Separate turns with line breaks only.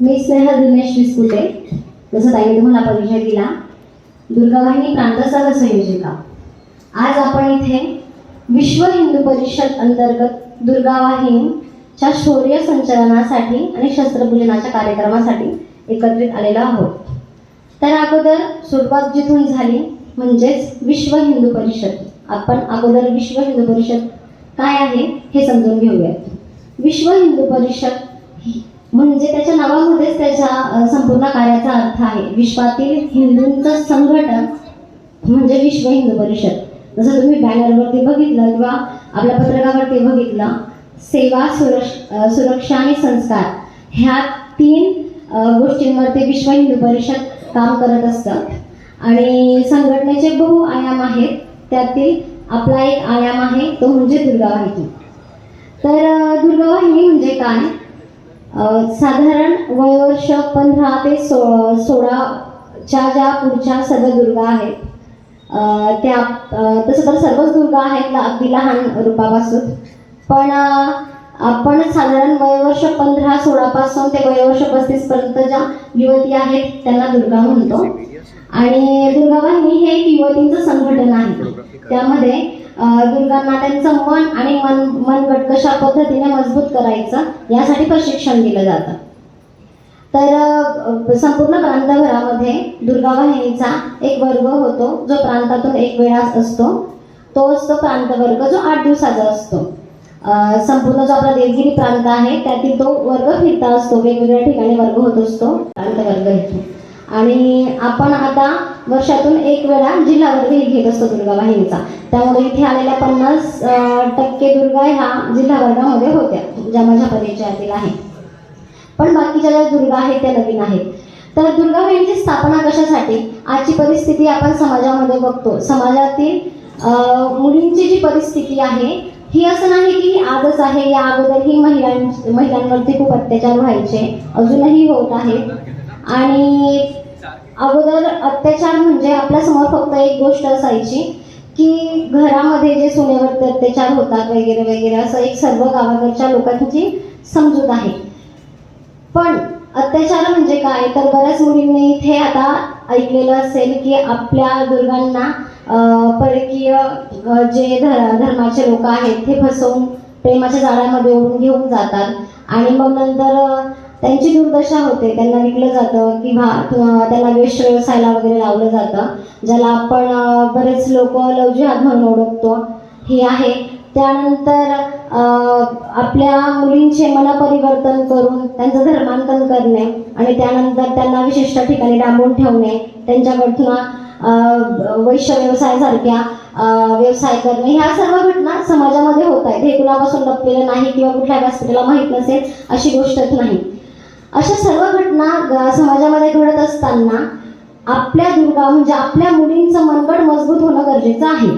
मी स्नेह दिनेश विस्कुटे. जसं ताईने तुम्हाला परिचय दिला. दुर्गावाहिनी प्रांतसागर संयोजिका. आज आपण इथे विश्व हिंदू परिषद अंतर्गत दुर्गावाहिनीच्या शौर्य संचलनासाठी आणि शस्त्रपूजनाच्या कार्यक्रमासाठी एकत्रित आलेलो आहोत. तर अगोदर सुरुवात जिथून झाली म्हणजेच विश्व हिंदू परिषद. आपण अगोदर विश्व हिंदू परिषद काय आहे हे समजून घेऊयात. विश्व हिंदू परिषद ही- म्हणजे त्याच्या नावामध्येच त्याच्या संपूर्ण कार्याचा अर्थ आहे. विश्वातील हिंदूंचं संघटन म्हणजे विश्व हिंदू परिषद. जसं तुम्ही बॅनरवरती बघितलं किंवा आपल्या पत्रकावरती बघितलं सेवा सुरक्ष सुरक्षा आणि संस्कार ह्या तीन गोष्टींवरती विश्व हिंदू परिषद काम करत असतं. आणि संघटनेचे बहु आयाम आहेत. त्यातील आपला एक आयाम आहे तो म्हणजे दुर्गावाहिनी. तर दुर्गावाहिनी म्हणजे काय? साधारण वयवर्ष पंधरा ते सो सोळाच्या ज्या पुढच्या सर्व दुर्गा आहेत त्या तसं तर सर्वच दुर्गा आहेत अगदी लहान रूपापासून. पण आपण साधारण वयवर्ष पंधरा सोळापासून ते वयवर्ष पस्तीसपर्यंत ज्या युवती आहेत त्यांना दुर्गा म्हणतो. आणि दुर्गावाहिनी हे एक युवतींचं संघटन आहे. त्यामध्ये दुर्गा मातांचं मन आणि मन मनगट कशा पद्धतीने मजबूत करायचं यासाठी प्रशिक्षण दिलं जातं. तर संपूर्ण प्रांतभरामध्ये दुर्गावाहिनीचा एक वर्ग होतो जो प्रांतातून एक वेळा असतो. तो असतो प्रांतवर्ग जो आठ दिवसाचा असतो. संपूर्ण जो आपला देवगिरी प्रांत आहे त्यातील तो वर्ग फिरता असतो वेगवेगळ्या ठिकाणी वर्ग होत असतो प्रांतवर्ग येतो आणि आपण आता वर्षातून एक वेळा जिल्हा वर्गही घेत असतो दुर्गावाहिनीचा त्यामुळे इथे आलेल्या पन्नास टक्के दुर्गा ह्या जिल्हा वर्गामध्ये होत्या ज्या माझ्या परिचयातील आहे पण बाकीच्या ज्या दुर्गा आहेत त्या नवीन आहेत. तर दुर्गावाहिनीची स्थापना कशासाठी? आजची परिस्थिती आपण समाजामध्ये बघतो. समाजातील मुलींची जी परिस्थिती आहे ही असं नाही की आजच आहे या अगोदरही महिलां महिलांवरती खूप अत्याचार व्हायचे. अजूनही होत आहेत आणि अगोदर अत्याचार म्हणजे आपल्यासमोर फक्त एक गोष्ट असायची की घरामध्ये जे सुनेवरती अत्याचार होतात वगैरे वगैरे असं एक सर्व गावाकडच्या लोकांची समजूत आहे. पण अत्याचार म्हणजे काय? तर बऱ्याच मुलींनी इथे आता ऐकलेलं असेल की आपल्या दुर्गांना परकीय जे धर धर्माचे लोक आहेत ते फसवून प्रेमाच्या जाळ्यामध्ये ओढून घेऊन जातात. आणि मग नंतर त्यांची दुर्दशा होते. त्यांना विकलं जातं किंवा त्यांना वेश व्यवसायाला वगैरे लावलं जातं ज्याला आपण बरेच लोक लवजिहात म्हणून ओळखतो. हे आहे. त्यानंतर आपल्या मुलींचे मनपरिवर्तन करून त्यांचं धर्मांतर करणे आणि त्यानंतर त्यांना विशिष्ट ठिकाणी डांबून ठेवणे त्यांच्याकडून वैश्य व्यवसायासारख्या व्यवसाय करणे. ह्या सर्व घटना समाजामध्ये होत आहेत. हे कुणापासून लपलेलं नाही किंवा कुठल्या व्यासपीठाला माहीत नसेल अशी गोष्टच नाही. अशा सर्व घटना समाजामध्ये घडत असताना आपल्या दुर्गा म्हणजे आपल्या मुलींचं मनगड मजबूत होणं गरजेचं आहे.